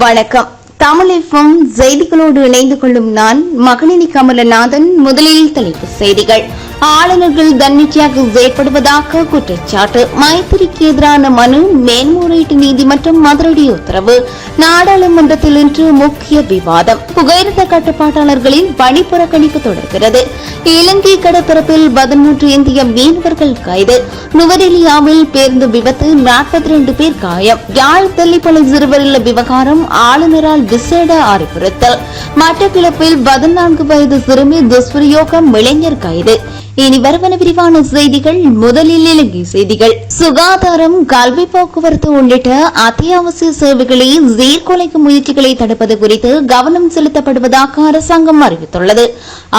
வணக்கம். தமிழகம் செய்திகளோடு இணைந்து கொள்ளும் நான் மகளினி கமலநாதன் முதலில் தலைப்பு செய்திகள். ஆளுநர்கள் தன்னிச்சையாக செயற்படுவதாக குற்றச்சாட்டு. மைத்திரிக்கு எதிரான மனு மேன்முறையீட்டு நீதிமன்றம் மதுரடி உத்தரவு நாடாளுமன்றத்தில் இன்று முக்கிய விவாதம். புகையிரத கட்டுப்பாட்டாளர்களின் பணி புறக்கணிப்பு தொடர்கிறது. இலங்கை கடற்பரப்பில் பதிமூன்று இந்திய மீனவர்கள் கைது. நுவரெலியாவில் பேருந்து விபத்து நாற்பத்தி ரெண்டு பேர் காயம். யாழ் தெல்லிப்பளை சிறுவரில் விவகாரம் ஆளுநரால் விசேட அறிவுறுத்தல். மட்டக்கிழப்பில் பதினான்கு வயது சிறுமி துஷ்பிரயோகம் இளைஞர் கைது. இனி வருவன விரிவான செய்திகள். முதலில் இலங்கை செய்திகள். சுகாதாரம் கல்வி போக்குவரத்து உள்ளிட்ட அத்தியாவசிய சேவைகளை சீர்குலைக்கும் முயற்சிகளை தடுப்பது குறித்து கவனம் செலுத்தப்படுவதாக அரசாங்கம் அறிவித்துள்ளது.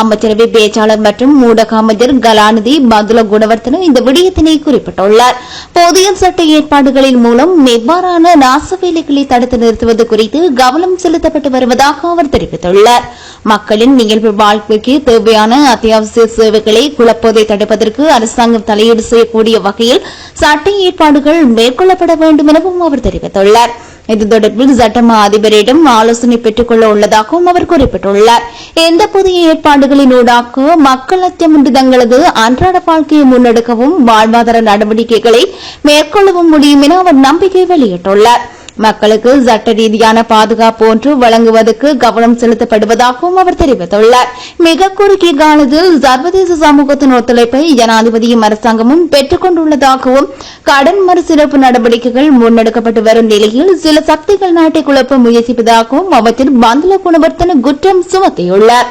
அமைச்சரவை பேச்சாளர் மற்றும் ஊடக அமைச்சர் கலாநிதி பதுல குணவர்த்தனும் இந்த விடயத்தினை குறிப்பிட்டுள்ளார். புதிய சட்ட ஏற்பாடுகளின் மூலம் எவ்வாறான நாச வேலைகளை தடுத்து நிறுத்துவது குறித்து கவனம் செலுத்தப்பட்டு வருவதாக அவர் தெரிவித்துள்ளார். மக்களின் நிகழ்வு வாழ்க்கைக்கு தேவையான அத்தியாவசிய சேவைகளை குழப்பதை தடுப்பதற்கு அரசாங்கம் தலையீடு செய்யக்கூடிய வகையில் சட்ட ஏற்பாடுகள் மேற்கொள்ளப்பட வேண்டும் எனவும் அவர் தெரிவித்துள்ளார். இது தொடர்பில் சட்டமா அதிபரிடம் ஆலோசனை பெற்றுக் கொள்ள உள்ளதாகவும் அவர் குறிப்பிட்டுள்ளார். எந்த புதிய ஏற்பாடுகளினூடாக மக்கள் அத்தியமின்றி தங்களது அன்றாட வாழ்க்கையை முன்னெடுக்கவும் வாழ்வாதார நடவடிக்கைகளை மேற்கொள்ளவும் முடியும் என அவர் நம்பிக்கை வெளியிட்டுள்ளார். மக்களுக்கு சட்ட ரீதியான பாதுகாப்பு ஒன்று வழங்குவதற்கு கவனம் செலுத்தப்படுவதாகவும் அவர் தெரிவித்துள்ளார். மிக குறுகிய காலத்தில் சர்வதேச சமூகத்தின் ஒத்துழைப்பை ஜனாதிபதியும் அரசாங்கமும் பெற்றுக் கொண்டுள்ளதாகவும் கடன் மறுசிறப்பு நடவடிக்கைகள் முன்னெடுக்கப்பட்டு வரும் நிலையில் சில சக்திகள் நாட்டை குழப்ப முயற்சிப்பதாகவும் அமைச்சர் பந்துல குணவர்த்தன குற்றம் சுமத்தியுள்ளார்.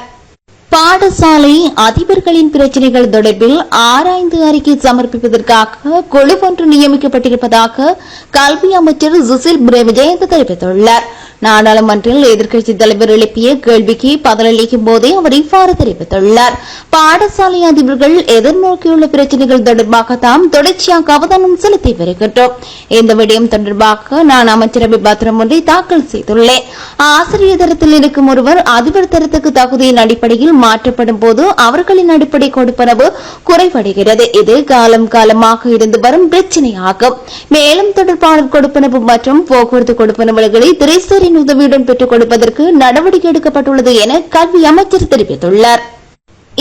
பாடசாலை அதிபர்களின் பிரச்சினைகள் தொடர்பில் ஆராய்ந்து அறிக்கை சமர்ப்பிப்பதற்காக குழு ஒன்று நியமிக்கப்பட்டிருப்பதாக கல்வி அமைச்சர் சுசில் பிரேமஜெயந்த் தெரிவித்துள்ளார். நாடாளுமன்றில் எதிர்க்கட்சித் தலைவர் எழுப்பிய கேள்விக்கு பதிலளிக்கும் போதே அவர் இவ்வாறு தெரிவித்துள்ளார். பாடசாலை அதிபர்கள் எதிர்நோக்கியுள்ள பிரச்சனைகள் தொடர்பாக தாம் தொடர்ச்சியாக அவதானம் செலுத்தி வருகின்றோம். இந்த விடயம் தொடர்பாக நான் அமைச்சரவை பத்திரம் ஒன்றை தாக்கல் செய்துள்ளேன். ஆசிரியர் தரத்தில் இருக்கும் ஒருவர் அதிபர் தரத்துக்கு தகுதியின் அடிப்படையில் மாற்றப்படும் போது அவர்களின் அடிப்படை கொடுப்பனவு குறைவடைகிறது. இது காலம் காலமாக இருந்து வரும் பிரச்சனையாகும். மேலும் தொடர்பாளர் கொடுப்பனவு மற்றும் போக்குவரத்து கொடுப்பனவுகளை அரசின் உதவியுடன் பெற்றுக் கொடுப்பதற்கு நடவடிக்கை எடுக்கப்பட்டுள்ளது என கல்வி அமைச்சர் தெரிவித்துள்ளார்.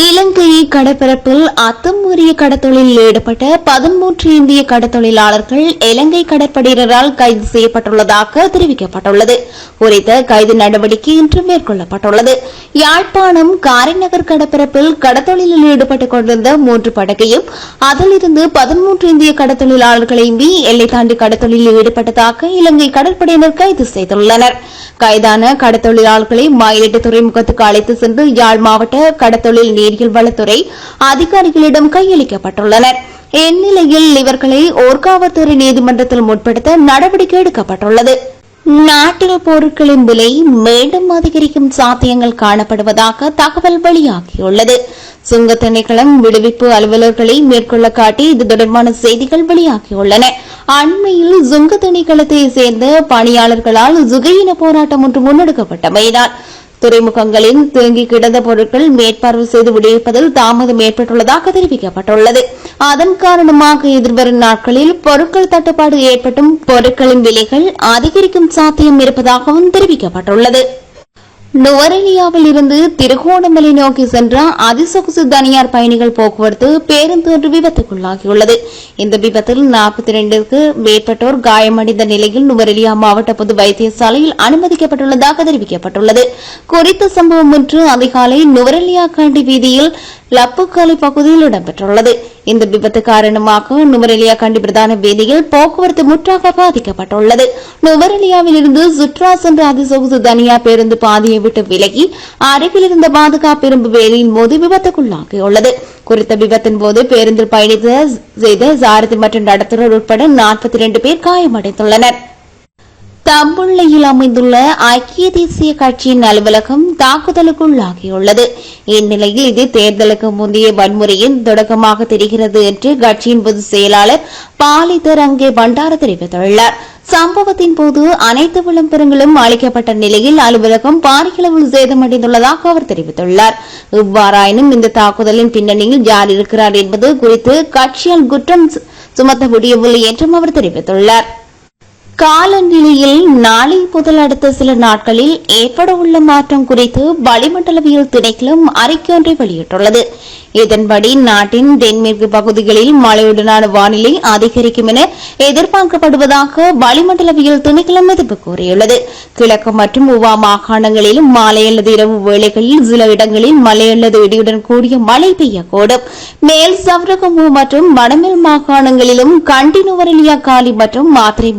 இலங்கை கடற்பரப்பில் அத்துமீறிய கடத்தொழிலில் ஈடுபட்ட பதிமூன்று இந்திய கடத்தொழிலாளர்கள் இலங்கை கடற்படையினரால் கைது செய்யப்பட்டுள்ளதாக தெரிவிக்கப்பட்டுள்ளது. குறித்த கைது நடவடிக்கை இன்று மேற்கொள்ளப்பட்டுள்ளது. யாழ்ப்பாணம் காரைநகர் கடற்பரப்பில் கடத்தொழிலில் ஈடுபட்டுக் கொண்டிருந்த மூன்று படகையும் அதிலிருந்து பதிமூன்று இந்திய கடத்தொழிலாளர்களையும் எல்லை தாண்டி கடத்தொழிலில் ஈடுபட்டதாக இலங்கை கடற்படையினர் கைது செய்துள்ளனர். கைதான கடத்தொழிலாளர்களை மயிலிட்டு துறைமுகத்துக்கு அழைத்து சென்று யாழ் மாவட்ட கடத்தொழில் நீரியல் வளத்துறை அதிகாரிகளிடம் கையளிக்கப்பட்டுள்ளனர். இந்நிலையில் இவர்களை ஓர்காவத்துறை நீதிமன்றத்தில் முற்படுத்த நடவடிக்கை எடுக்கப்பட்டுள்ளது. நாட்டில் பொருட்களின் விலை மீண்டும் அதிகரிக்கும் சாத்தியங்கள் காணப்படுவதாக தகவல் வெளியாகியுள்ளது. சுங்க திணைக்களம் விடுவிப்பு அலுவலர்களை மேற்கொள்ள காட்டி இது தொடர்பான செய்திகள் வெளியாகியுள்ளன. அண்மையில் சுங்க திணைக்களத்தை சேர்ந்த பணியாளர்களால் சுகையின போராட்டம் ஒன்று முன்னெடுக்கப்பட்டமையினால் துறைமுகங்களின் தேங்கி கிடந்த பொருட்கள் மேற்பார்வை செய்து விடுவிப்பதில் தாமதம் ஏற்பட்டுள்ளதாக தெரிவிக்கப்பட்டுள்ளது. அதன் காரணமாக எதிர்வரும் நாட்களில் பொருட்கள் தட்டுப்பாடு ஏற்பட்டும் பொருட்களின் விலைகள் அதிகரிக்கும் சாத்தியம் இருப்பதாகவும் தெரிவிக்கப்பட்டுள்ளது. நுவரெலியாவில் இருந்து திருகோணமலை நோக்கி சென்ற அதிசொகுசு தனியார் பயணிகள் போக்குவரத்து பேருந்து ஒன்று விபத்துக்குள்ளாகியுள்ளது. இந்த விபத்தில் நாற்பத்தி இரண்டுக்கு மேற்பட்டோர் காயமடைந்த நிலையில் நுவரெலியா மாவட்ட பொது வைத்தியசாலையில் அனுமதிக்கப்பட்டுள்ளதாக தெரிவிக்கப்பட்டுள்ளது. குறித்த சம்பவம் ஒன்று அதிகாலை நுவரெலியா காண்டி வீதியில் லப்புக்காலி பகுதியில் இடம்பெற்றுள்ளது. இந்த விபத்து காரணமாக நுவரெலியா கண்டி பிரதான வேதியில் போக்குவரத்து முற்றாக பாதிக்கப்பட்டுள்ளது. நுவரெலியாவில் இருந்து சுற்றுலா சென்ற அதிசொகுசு தனியா பேருந்து பாதையை விட்டு விலகி அருகில் இருந்த பாதுகாப்பு இரும்பு வேலியின் போது விபத்துக்குள்ளாகியுள்ளது. குறித்த விபத்தின் போது பேருந்தில் பயணித்த செய்த சாரதி மற்றும் நடத்துனர் உட்பட நாற்பத்தி இரண்டு பேர் காயமடைந்துள்ளனர். தம்புள்ளையில் அமைந்துள்ள ஐக்கிய தேசிய கட்சியின் அலுவலகம் தாக்குதலுக்குள்ளாகியுள்ளது. இந்நிலையில் இது தேர்தலுக்கு முந்தைய வன்முறையின் தொடக்கமாக தெரிகிறது என்று கட்சியின் பொதுச் செயலாளர் பாலிதர் அங்கே பண்டார தெரிவித்துள்ளார். சம்பவத்தின் போது அனைத்து விளம்பரங்களும் அளிக்கப்பட்ட நிலையில் அலுவலகம் பாரியளவில் சேதமடைந்துள்ளதாக அவர் தெரிவித்துள்ளார். இவ்வாறாயினும் இந்த தாக்குதலின் பின்னணியில் யார் இருக்கிறார் என்பது குறித்து கட்சியால் குற்றம் சுமத்த முடியவில்லை என்றும் அவர் தெரிவித்துள்ளார். காலநிலையில் நாளை முதல் அடுத்த சில நாட்களில் ஏற்பட உள்ள மாற்றம் குறித்து வளிமண்டலவியல் திணைக்களம் அறிக்கை ஒன்றை வெளியிட்டுள்ளது. இதன்படி நாட்டின் தென்மேற்கு பகுதிகளில் மழையுடனான வானிலை அதிகரிக்கும் என எதிர்பார்க்கப்படுவதாக வளிமண்டலவியல் திணைக்களம் எதிர்ப்பு கூறியுள்ளது. கிழக்கு மற்றும் உவா மாகாணங்களிலும் மாலை அல்லது இரவு வேளைகளில் சில இடங்களில் மழை அல்லது இடியுடன் கூடிய மழை பெய்யக்கூடும். மேல் சவரகமு மற்றும் வடமேல் மாகாணங்களிலும் கண்டினுவரலியா காலி மற்றும் மாத்திரை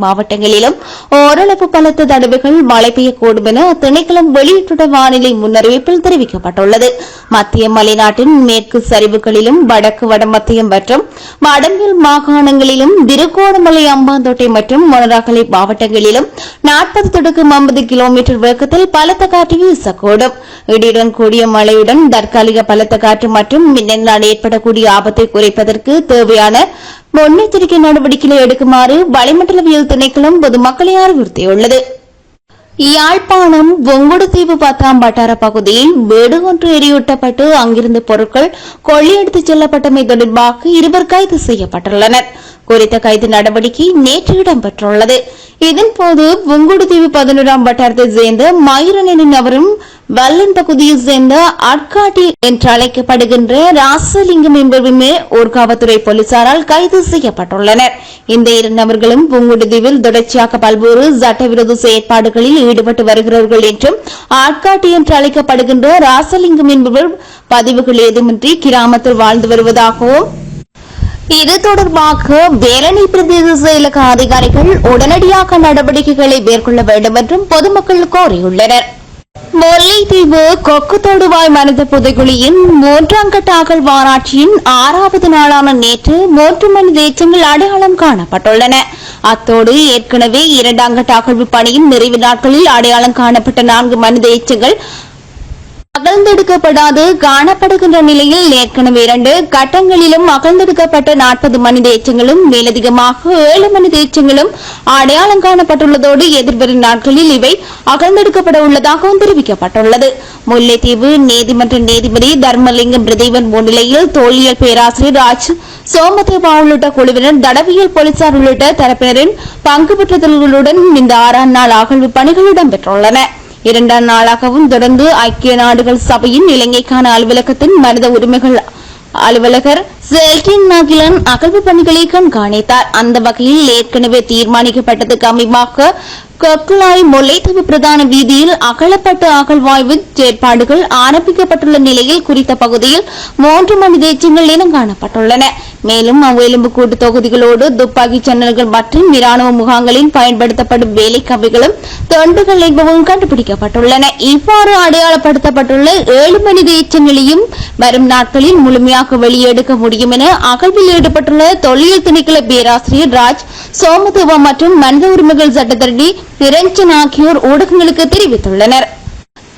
மாவட்டங்களிலும் ஓரளவு பலத்த தடவைகள் மழை பெய்யக்கூடும் என திணைக்களம் வெளியிட்டுள்ள வானிலை முன்னறிவிப்பில் தெரிவிக்கப்பட்டுள்ளது. மத்திய மலைநாட்டின் மேற்கு சரிவுகளிலும் வடக்கு வடமத்திய மற்றும் வடமேல் மாகாணங்களிலும் திருகோணமலை அம்பாந்தோட்டை மற்றும் மொனராகலை மாவட்டங்களிலும் நாற்பது தொடக்கம் ஐம்பது கிலோமீட்டர் வேகத்தில் பலத்த காற்று வீசக்கூடும். இடியுடன் கூடிய மழையுடன் தற்காலிக பலத்த காற்று மற்றும் மின்னலால் ஏற்படக்கூடிய ஆபத்தை குறைப்பதற்கு தேவையான முன்னெச்சரிக்கை நடவடிக்கைகளை எடுக்குமாறு வளிமண்டலவியல் திணைக்களம் பொதுமக்களை அறிவுறுத்தியுள்ளது. யாழ்ப்பாணம் ஒங்குடுதீவு பத்தாம் வட்டார பகுதியில் வீடு ஒன்று எரியூட்டப்பட்டு அங்கிருந்த பொருட்கள் கொள்ளையடித்துச் செல்லப்பட்டமை தொடர்பாக இருவர் கைது செய்யப்பட்டுள்ளனர். குறித்த கைது நடவடிக்கை நேற்று இடம்பெற்றுள்ளது. இதன்போது புங்குடுதீவு பதினோராம் வட்டாரத்தைச் சேர்ந்த மயூரன் எனும் நபரும் வல்லன் பகுதியைச் சேர்ந்த அட்காட்டி என்று அழைக்கப்படுகின்ற ராசலிங்கம் என்பவருமே ஊர்காவத்துறை போலீசாரால் கைது செய்யப்பட்டுள்ளனர். இந்த இரு நபர்களும் புங்குடுதீவில் தொடர்ச்சியாக பல்வேறு சட்டவிரோத செயற்பாடுகளில் ஈடுபட்டு வருகிறார்கள் என்றும் ஆட்காட்டி என்று அழைக்கப்படுகின்ற ராசலிங்கம் என்பவர் பதிவுகள் ஏதுமின்றி கிராமத்தில் வாழ்ந்து வருவதாகவும் இது தொடர்பாக வேலணை பிரதேச செயலக அதிகாரிகள் உடனடியாக நடவடிக்கைகளை மேற்கொள்ள வேண்டும் என்றும் பொதுமக்கள் கோரியுள்ளனர். முல்லைத்தீவு கொக்கு தொடுவாய் மனித புதைகுழியின் மூன்றாம் கட்ட அகழ்வாராய்ச்சியின் ஆறாவது நாளான நேற்று மூன்று மணி தேச்சங்கள் அடையாளம் காணப்பட்டுள்ளன. அத்தோடு ஏற்கனவே இரண்டாம் கட்ட அகழ்வு பணியின் நிறைவு நாட்களில் அடையாளம் காணப்பட்ட நான்கு மனித எச்சங்கள் அகழ்ந்தெடுக்கப்படாது காணப்படுகின்ற நிலையில் ஏற்கனவே இரண்டு கட்டங்களிலும் அகழ்ந்தெடுக்கப்பட்ட நாற்பது மனித எச்சங்களும் மேலதிகமாக ஏழு மனித எச்சங்களும் அடையாளம் காணப்பட்டுள்ளதோடு எதிர்வரும் நாட்களில் இவை அகழ்ந்தெடுக்கப்பட உள்ளதாகவும் தெரிவிக்கப்பட்டுள்ளது. முல்லைத்தீவு நீதிமன்ற நீதிபதி தர்மலிங்கம் பிரதீபன் முன்னிலையில் தோழியல் பேராசிரியர் ராஜ் சோமதேவா உள்ளிட்ட குழுவினர் தடவியல் போலீசார் உள்ளிட்ட தரப்பினரின் பங்கு பெற்றதல்களுடன் இந்த ஆறாம் நாள் அகழ்வு பணிகள் இடம்பெற்றுள்ளன. இரண்டாம் நாளாகவும் தொடர்ந்து ஐக்கிய நாடுகள் சபையின் இலங்கைக்கான அலுவலகத்தின் மனித உரிமைகள் அலுவலகர் செல்டின் நாகிலன் அகழ்வு பணிகளை கண்காணித்தார். அந்த வகையில் ஏற்கனவே தீர்மானிக்கப்பட்டதுக்கு அமைவாக கொக்குலாய் முல்லைத்தீவு பிரதான வீதியில் அகலப்பட்ட அகழ்வாய்வு செயற்பாடுகள் ஆரம்பிக்கப்பட்டுள்ள நிலையில் குறித்த பகுதியில் மூன்று மனித எச்சங்கள் இனம் காணப்பட்டுள்ளன. மேலும் அவ்வெலும்பு கூட்டு தொகுதிகளோடு துப்பாக்கி சன்னல்கள் மற்றும் இராணுவ முகாம்களில் பயன்படுத்தப்படும் வேலை கவிகளும் தொண்டுகள் என்பவும் கண்டுபிடிக்கப்பட்டுள்ளன. இவ்வாறு அடையாளப்படுத்தப்பட்டுள்ள ஏழு மனித எச்சங்களையும் வரும் நாட்களில் முழுமையாக வெளியெடுக்க முடியும். முடியும் என அகழ்வில் ஈடுபட்டுள்ள தொல்லியல் திணைக்கள பேராசிரியர் ராஜ் சோமதேவா மற்றும் மனித உரிமைகள் சட்டத்தரணி நிரஞ்சன் ஆகியோர் ஊடகங்களுக்கு தெரிவித்துள்ளனர்.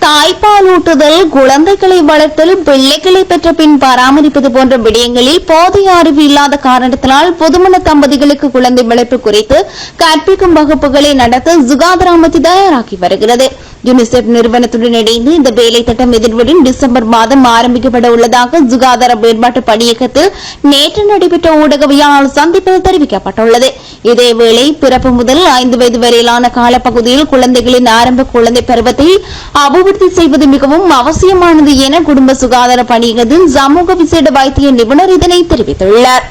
தாய்ப்பாலூட்டுதல் குழந்தைகளை வளர்த்தல் பிள்ளைகளை பெற்ற பின் பராமரிப்பது போன்ற விடயங்களில் போதிய அறிவு இல்லாத காரணத்தினால் புதுமண தம்பதிகளுக்கு குழந்தை வளர்ப்பு குறித்து கற்பிக்கும் வகுப்புகளை நடத்த சுகாதார அமைச்சு தயாராகி வருகிறது. யுனிசெப் நிறுவனத்துடன் இணைந்து இந்த வேலை திட்டம் எதிர்வரும் டிசம்பர் மாதம் ஆரம்பிக்கப்பட உள்ளதாக சுகாதார மேம்பாட்டு பணியகத்தில் நேற்று நடைபெற்ற ஊடகவியலாளர் சந்திப்பில் தெரிவிக்கப்பட்டுள்ளது. இதேவேளை பிறப்பு முதல் ஐந்து வயது வரையிலான காலப்பகுதியில் குழந்தைகளின் ஆரம்ப குழந்தை பருவத்தை அபிவிருத்தி செய்வது மிகவும் அவசியமானது என குடும்ப சுகாதார பணியகத்தின் சமூக விசேட வைத்திய நிபுணர் இதனை தெரிவித்துள்ளார்.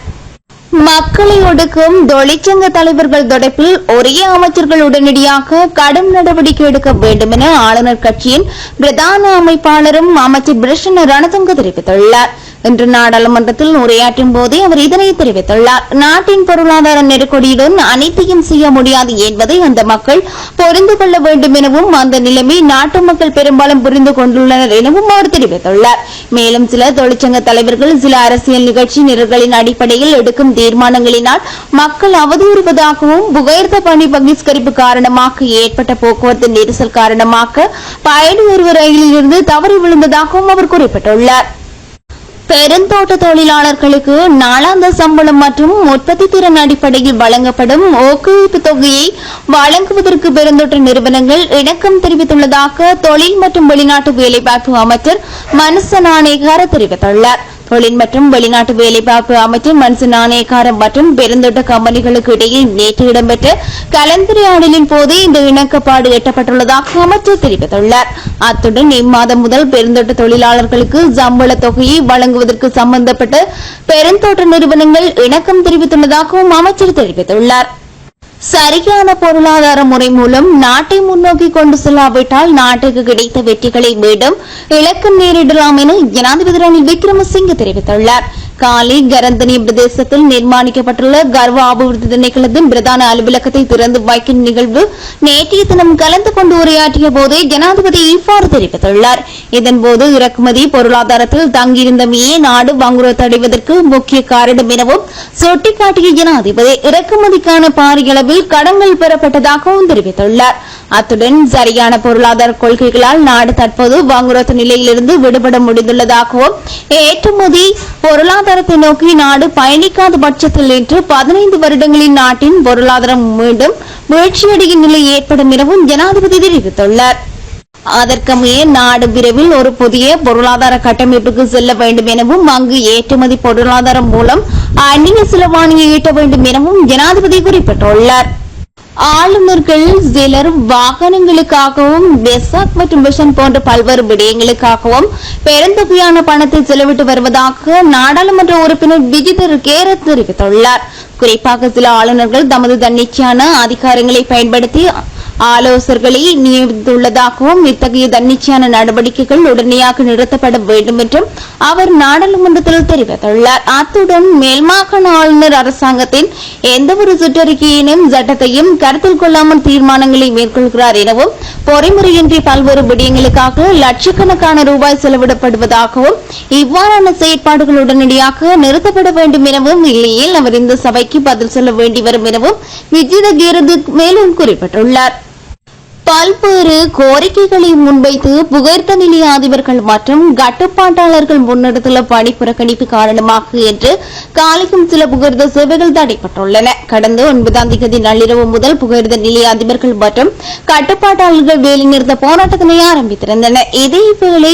மக்களை ஒடுக்கும் தொழிற்சங்க தலைவர்கள் தொடர்பில் ஒரே அமைச்சர்கள் உடனடியாக கடும் நடவடிக்கை எடுக்க வேண்டும் என ஆளுநர் கட்சியின் பிரதான அமைப்பாளரும் அமைச்சர் பிரசன்ன ரணதுங்க தெரிவித்துள்ளார். இன்று நாடாளுமன்றத்தில் உரையாற்றும் போதே அவர் இதனை தெரிவித்துள்ளார். நாட்டின் பொருளாதார நெருக்கடியுடன் அனைத்தையும் செய்ய முடியாது என்பதை அந்த மக்கள் புரிந்து கொள்ள வேண்டும் எனவும் அந்த நிலைமை நாட்டு மக்கள் பெரும்பாலும் புரிந்து கொண்டுள்ளனர் எனவும் அவர் தெரிவித்துள்ளார். மேலும் சில தொழிற்சங்க தலைவர்கள் சில அரசியல் நிகழ்ச்சி நிரல்களின் அடிப்படையில் எடுக்கும் தீர்மானங்களினால் மக்கள் அவதூறுவதாகவும் புகையர்த்த பணி பகிஷ்கரிப்பு காரணமாக ஏற்பட்ட போக்குவரத்து நெரிசல் காரணமாக பயணி ஒருவர் ரயிலில் இருந்து தவறி விழுந்ததாகவும் அவர் குறிப்பிட்டுள்ளார். பெருந்தோட்ட தொழிலாளர்களுக்கு நாளாந்த சம்பளம் மற்றும் உற்பத்தி திறன் அடிப்படையில் வழங்கப்படும் ஊக்குவிப்பு தொகையை வழங்குவதற்கு பெருந்தோட்ட நிறுவனங்கள் இணக்கம் தெரிவித்துள்ளதாக தொழில் மற்றும் வெளிநாட்டு வேலைவாய்ப்பு அமைச்சர் மனுச நாணேகார தெரிவித்துள்ளார். தொழில் மற்றும் வெளிநாட்டு வேலைவாய்ப்பு அமைச்சர் மன்சூர் நாணயக்காரம் மற்றும் பெருந்தோட்ட கம்பெனிகளுக்கு இடையே நேற்று இடம்பெற்ற கலந்துரையாடலின் போது இந்த இணக்கப்பாடு எட்டப்பட்டுள்ளதாக அமைச்சர் தெரிவித்துள்ளார். அத்துடன் இம்மாதம் முதல் பெருந்தோட்ட தொழிலாளர்களுக்கு சம்பள தொகையை வழங்குவதற்கு சம்பந்தப்பட்ட பெருந்தோட்ட நிறுவனங்கள் இணக்கம் தெரிவித்துள்ளதாகவும் அமைச்சர் தெரிவித்துள்ளார். சரியான பொருளாதார முறை மூலம் நாட்டை முன்னோக்கி கொண்டு செல்லாவிட்டால் நாட்டுக்கு கிடைத்த வெற்றிகளை மீண்டும் இழக்க நேரிடலாம் என ஜனாதிபதி ரணில் விக்ரமசிங்க தெரிவித்துள்ளார். காலி கரந்தனி பிரதேசத்தில் நிர்மாணிக்கப்பட்டுள்ள கர்வ அபிவிருத்தி திணைக்களத்தின் பிரதான அலுவலகத்தை திறந்து வைக்கும் நிகழ்வு நேற்றைய தினம் கலந்து கொண்டு உரையாற்றிய போதே ஜனாதிபதி இவ்வாறு தெரிவித்துள்ளார். இதன்போது இறக்குமதி பொருளாதாரத்தில் தங்கியிருந்தமையே நாடு வங்குரோத்தடைவதற்கு முக்கிய காரணம் எனவும் சுட்டிக்காட்டிய ஜனாதிபதி இறக்குமதிக்கான பாரியளவில் கடன்கள் பெறப்பட்டதாகவும் தெரிவித்துள்ளார். அத்துடன் சரியான பொருளாதார கொள்கைகளால் நாடு தற்போது வாங்குரத்து நிலையிலிருந்து விடுபட முடிந்துள்ளதாகவும் ஏற்றுமதி பொருளாதாரத்தை நோக்கி நாடு பயணிக்காத பட்சத்தில் இன்று பதினைந்து வருடங்களில் நாட்டின் பொருளாதாரம் மீண்டும் வீழ்ச்சியடையும் நிலை ஏற்படும் எனவும் ஜனாதிபதி தெரிவித்துள்ளார். அதற்கமைய நாடு விரைவில் ஒரு புதிய பொருளாதார கட்டமைப்புக்கு செல்ல வேண்டும் எனவும் அங்கு ஏற்றுமதி பொருளாதாரம் மூலம் அந்நிய செலவாணியை ஈட்ட வேண்டும் எனவும் ஜனாதிபதி குறிப்பிட்டுள்ளார். ஆளுநர்கள் சிலர் வாகனங்களுக்காகவும் வெசாக் மற்றும் மிஷன் போன்ற பல்வேறு விடயங்களுக்காகவும் பெருந்தொகையான பணத்தை செலவிட்டு வருவதாக நாடாளுமன்ற உறுப்பினர் விஜிதர் கேரத் தெரிவித்துள்ளார். குறிப்பாக சில ஆளுநர்கள் தமது தன்னிச்சையான அதிகாரங்களை பயன்படுத்தி ஆலோசகர்களை நியமித்துள்ளதாகவும் இத்தகைய தன்னிச்சையான நடவடிக்கைகள் உடனடியாக நிறுத்தப்பட வேண்டும் என்றும் அவர் நாடாளுமன்றத்தில் தெரிவித்துள்ளார். அத்துடன் மேல்மாகாண ஆளுநர் அரசாங்கத்தின் எந்தவொரு சுற்றறிக்கையினும் சட்டத்தையும் கருத்தில் கொள்ளாமல் தீர்மானங்களை மேற்கொள்கிறார் எனவும் பொறிமுறையின்றி பல்வேறு விடயங்களுக்காக லட்சக்கணக்கான ரூபாய் செலவிடப்படுவதாகவும் இவ்வாறான செயற்பாடுகள் உடனடியாக நிறுத்தப்பட வேண்டும் எனவும் இல்லையில் அவர் இந்த சபைக்கு பதில் சொல்ல வேண்டி வரும் எனவும் விஜித கீரது மேலும் குறிப்பிட்டுள்ளார். பல்வேறு கோரிக்கைகளை முன்வைத்து புகைர்த்த நிலைய அதிபர்கள் மற்றும் கட்டுப்பாட்டாளர்கள் முன்னெடுத்துள்ள பணி புறக்கணிப்பு காரணமாக என்று காலையும் சில புகைர்த சேவைகள் தடைப்பட்டுள்ளன கடந்த ஒன்பதாம் தேதி நள்ளிரவு முதல் புகைர்த நிலைய அதிபர்கள் மற்றும் கட்டுப்பாட்டாளர்கள் வேலைநிறுத்த போராட்டத்தினை ஆரம்பித்திருந்தனர் இதேவேளை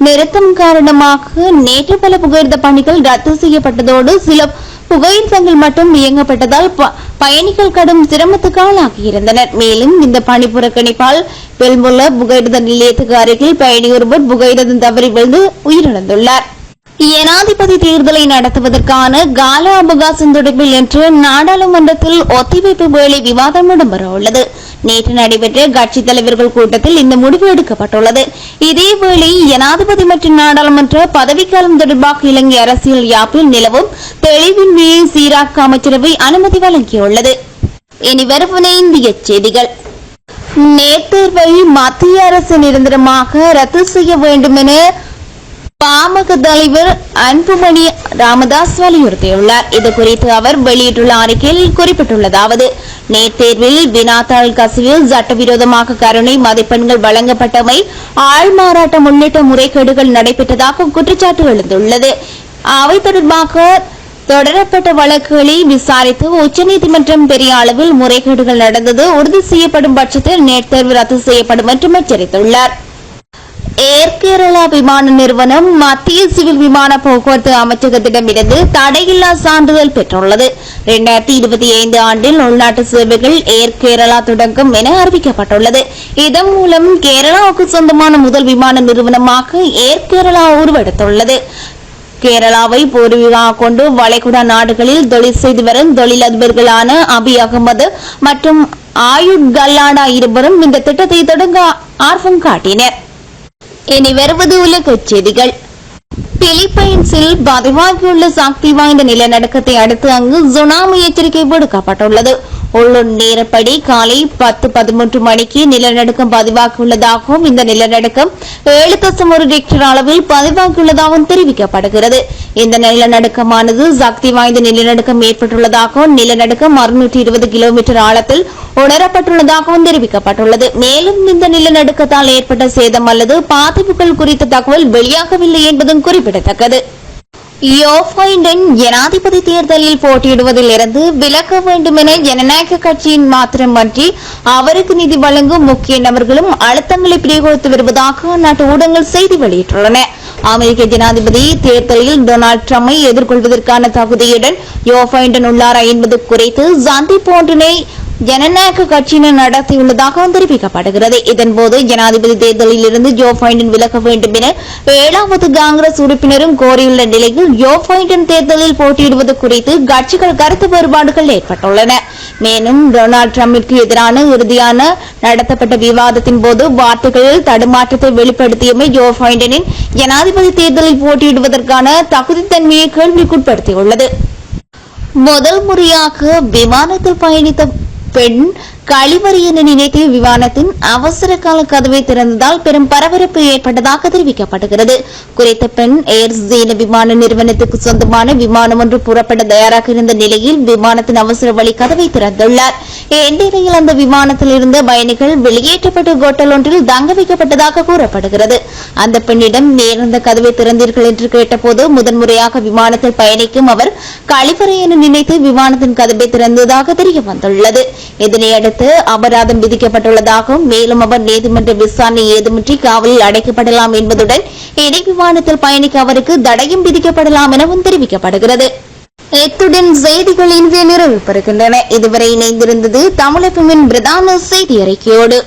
நிறுத்தம் காரணமாக நேற்று பல புகையிரத பணிகள் ரத்து செய்யப்பட்டதோடு சில புகையிரதங்கள் மட்டும் இயங்கப்பட்டதால் பயணிகள் கடும் சிரமத்துக்கு ஆளாகியிருந்தனர் மேலும் இந்த பணி புறக்கணிப்பால் பெல்முல்ல புகையிரத நிலையத்துக்கு அருகில் பயணி ஒருவர் புகையிரதம் தவறி விழுந்து உயிரிழந்துள்ளார். ஜனாதிபதி தேர்தலை நடத்துவதற்கான கால அவகாசம் தொடர்பில் இன்று நாடாளுமன்றத்தில் ஒத்திவைப்பு வேலை விவாதம் இடம்பெற உள்ளது நேற்று நடைபெற்ற கட்சித் தலைவர்கள் கூட்டத்தில் இந்த முடிவு எடுக்கப்பட்டுள்ளது. இதேவேளை ஜனாதிபதி மற்றும் நாடாளுமன்ற பதவிக்காலம் தொடர்பாக இலங்கை அரசியல் யாப்பில் நிலவும் தெளிவின்மையை சீராக்க அமைச்சரவை அனுமதி வழங்கியுள்ளது. இனி வருவன இந்திய செய்திகள். நேர்தேர்வை மத்திய அரசு நிரந்தரமாக ரத்து செய்ய வேண்டும் என பாமக தலைவர் அன்புமணி ராமதாஸ் வலியுறுத்தியுள்ளார். இது குறித்து அவர் வெளியிட்டுள்ள அறிக்கையில் குறிப்பிட்டுள்ளதாவது நேட் தேர்வில் வினாத்தாள் கசிவு சட்டவிரோதமாக கருணை மதிப்பெண்கள் வழங்கப்பட்டமை ஆள்மாறாட்டம் உள்ளிட்ட முறைகேடுகள் நடைபெற்றதாக குற்றச்சாட்டு எழுந்துள்ளது. அவை தொடர்பாக தொடரப்பட்ட வழக்குகளை விசாரித்து உச்சநீதிமன்றம் பெரிய அளவில் முறைகேடுகள் நடந்தது உறுதி செய்யப்படும் பட்சத்தில் நேட் தேர்வு ரத்து செய்யப்படும் என்றும் எச்சரித்துள்ளார். ஏர் கேரளா விமான நிறுவனம் மத்திய சிவில் விமான போக்குவரத்து அமைச்சகத்திடமிருந்து தடையில்லா சான்றிதழ் பெற்றுள்ளது. இரண்டாயிரத்தி இருபத்தி ஐந்து ஆண்டில் உள்நாட்டு சேவைகள் ஏர் கேரளா தொடங்கும் என அறிவிக்கப்பட்டுள்ளது. இதன் மூலம் கேரளாவுக்கு சொந்தமான முதல் விமான நிறுவனமாக ஏர் கேரளா உருவெடுத்துள்ளது. கேரளாவை பூர்வீகமாக கொண்டு வளைகுடா நாடுகளில் தொழில் செய்து வரும் தொழிலதிபர்களான அபி அகமது மற்றும் ஆயுட் கல்லானா இருவரும் இந்த திட்டத்தை தொடங்க ஆர்வம் காட்டினர். இனி வருவது உலகச் செய்திகள் பிலிப்பைன்ஸில் பதிவாகியுள்ள சக்தி வாய்ந்த நிலநடுக்கத்தை அடுத்து அங்கு சுனாமி எச்சரிக்கை விடுக்கப்பட்டுள்ளது. உள்ளூர் நேரப்படி காலை பத்து பதிமூன்று மணிக்கு நிலநடுக்கம் பதிவாகியுள்ளதாகவும் இந்த நிலநடுக்கம் ஏழு தசம் ஒரு ரிக்டர் அளவில் பதிவாகியுள்ளதாகவும் தெரிவிக்கப்படுகிறது. இந்த நிலநடுக்கமானது சக்தி வாய்ந்த நிலநடுக்கம் ஏற்பட்டுள்ளதாகவும் நிலநடுக்கம் அறுநூற்றி இருபது கிலோமீட்டர் ஆழத்தில் உணரப்பட்டுள்ளதாகவும் தெரிவிக்கப்பட்டுள்ளது. மேலும் இந்த நிலநடுக்கத்தால் ஏற்பட்ட சேதம் அல்லது பாதிப்புகள் குறித்த தகவல் வெளியாகவில்லை என்பதும் என்பதும் குறிப்பிடத்தக்கது. யோஃபைடன் ஜனாதிபதி தேர்தலில் போட்டியிடுவதில் இருந்து விலக வேண்டும் என ஜனநாயக கட்சியின் மாத்திரமன்றி அவருக்கு நிதி வழங்கும் முக்கிய நபர்களும் அழுத்தங்களை பிரயோகித்து வருவதாக அந்நாட்டு ஊடகங்கள் செய்தி வெளியிட்டுள்ளன. அமெரிக்க ஜனாதிபதி தேர்தலில் டொனால்டு ட்ரம்பை எதிர்கொள்வதற்கான தகுதியுடன் யோஃபைண்டன் உள்ளாரா என்பது குறித்து சந்திப்பு ஒன்றினை ஜனநாயக கட்சியினர் நடத்தியுள்ளதாக தெரிவிக்கப்படுகிறது. இதன்போது ஜனாதிபதி தேர்தலில் இருந்து ஜோ பைடன் விலக வேண்டும் என ஏழாவது காங்கிரஸ் உறுப்பினரும் கோரியுள்ள நிலையில் ஜோ பைடன் தேர்தலில் போட்டியிடுவது குறித்து கட்சிகள் கருத்து வேறுபாடுகள் ஏற்பட்டுள்ளன. மேலும் டொனால்டு டிரம்பிற்கு எதிரான இறுதியான நடத்தப்பட்ட விவாதத்தின் போது வார்த்தைகளில் தடுமாற்றத்தை வெளிப்படுத்தியமை ஜோ பைடனின் ஜனாதிபதி தேர்தலில் போட்டியிடுவதற்கான தகுதித்தன்மையை கேள்விக்குட்படுத்தியுள்ளது. முதல் முறையாக விமானத்தில் பயணித்த பெண் கழிவறை என நினைத்து விமானத்தின் அவசர கால கதவை திறந்ததால் பெரும் பரபரப்பு ஏற்பட்டதாக தெரிவிக்கப்படுகிறது. குறித்த பெண் ஏர் சீன விமான நிறுவனத்துக்கு சொந்தமான விமானம் ஒன்று புறப்பட தயாராக இருந்த நிலையில் விமானத்தின் அவசர வழி கதவை திறந்துள்ளார். இந்நிலையில் அந்த விமானத்தில் இருந்த பயணிகள் வெளியேற்றப்பட்ட ஹோட்டல் ஒன்றில் தங்க வைக்கப்பட்டதாக கூறப்படுகிறது. அந்த பெண்ணிடம் நேர்ந்த கதவை திறந்தீர்கள் என்று கேட்டபோது முதன்முறையாக விமானத்தில் பயணிக்கும் அவர் கழிவறை என நினைத்து விமானத்தின் கதவை திறந்ததாக தெரிய வந்துள்ளது இதனையடுத்து அபராதம் விதிக்கப்பட்டுள்ளதாகவும் மேலும் அவர் நீதிமன்ற விசாரணை ஏதுமின்றி காவலில் அடைக்கப்படலாம் என்பதுடன் இடை விமானத்தில் பயணிக்க அவருக்கு தடையும் விதிக்கப்படலாம் எனவும் தெரிவிக்கப்படுகிறது. இத்துடன் செய்திகள் இன்றைய நிறைவு பெறுகின்றன. இதுவரை இணைந்திருந்தது தமிழகமின் பிரதான செய்தி அறிக்கையோடு